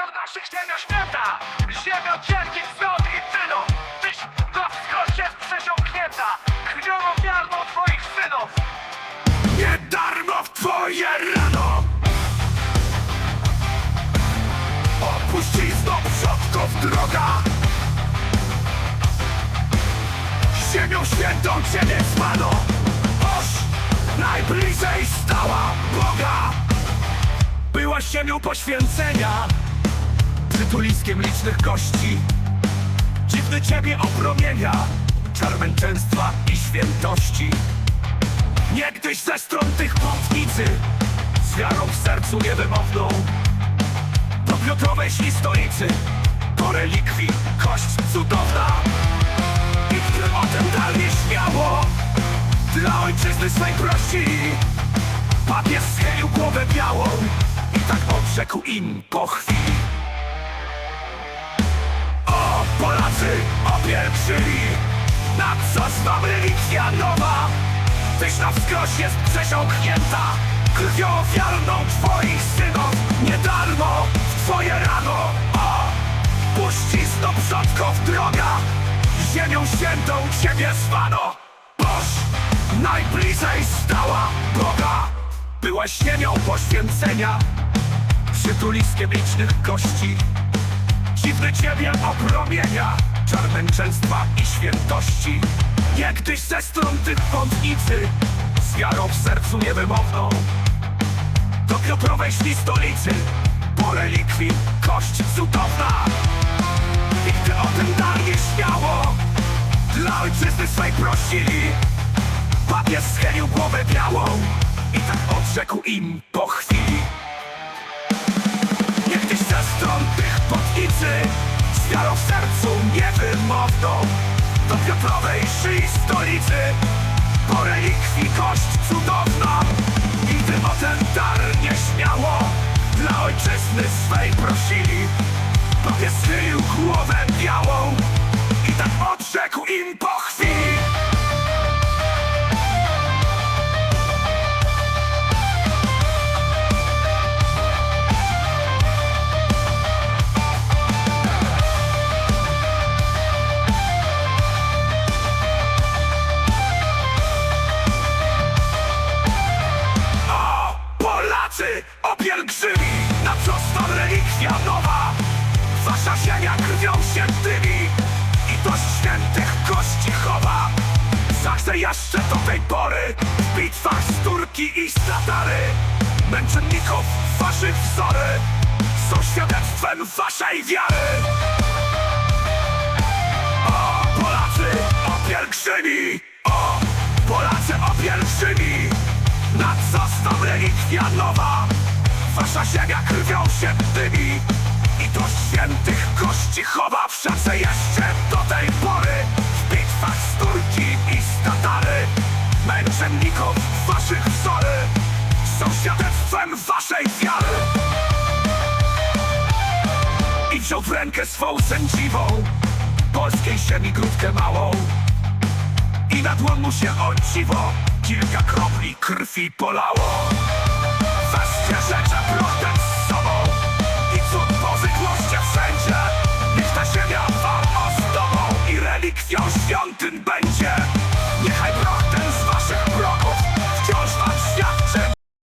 od naszych ziemia święta Ziemia wielkich cnót i czynów Tyś na wschodzie jest przesiąknięta Krwią ofiarną twoich synów. Nie darmo w twoje rano. Opuścizną przodków droga. Ziemią świętą Ciebie zwano Oś najbliżej stała Boga. Byłaś ziemią poświęcenia Przytuliskiem licznych gości. Dziwny Ciebie opromienia Czar męczeństwa i świętości. Niegdyś ze stron tych pątnicy Z wiarą w sercu niewymowną Do Piotrowej stolicy Do relikwii kość cudowna. I gdy o tym dalej śmiało Dla ojczyzny swej prosili Papież schylił głowę białą I tak odrzekł im po chwili Polacy opielgrzymi Na co zwam relikwia nowa? Tyś na wskroś jest przesiąknięta. Krwią ofiarną twoich synów. Nie darmo w twoje rano. O! Puścizno przodków droga. Ziemią świętą ciebie zwano. Boż najbliżej stała Boga. Byłaś ziemią poświęcenia. Przytuliskiem licznych gości Dziwny ciebie opromienia męczeństwa i świętości. Niegdyś ze stron tych pątnicy Z wiarą w sercu niewymowną. Do Piotrowej szli stolicy Po relikwii kość cudowna. I gdy o tym dalej śmiało Dla ojczyzny swej prosili Papież schylił głowę białą I tak odrzekł im sercu niewymowną Do Piotrowej szyi stolicy Po relikwii kość cudowna. I gdy o ten dar nieśmiało Dla ojczyzny swej prosili. Papież schylił głowę białą I tak odrzekł im po opielgrzymi, na stąd relikwia nowa. Wasza ziemia krwią świętymi i do świętych kości chowa. Zachce jeszcze do tej pory w bitwach z Turki i z Tatary. Męczenników waszych wzory są świadectwem waszej wiary. O, Polacy, opielgrzymi, o, Polacy opielgrzymi! Na co stąd relikwia nowa Wasza ziemia krwią świętymi I do świętych kości chowa Wszakże jeszcze do tej pory. W bitwach z Turki i z Tatary Męczenników waszych wzory Są świadectwem waszej wiary. I wziął w rękę swą sędziwą Polskiej ziemi grudkę małą. I na dłoń mu się o dziwo Kilka kropli krwi polało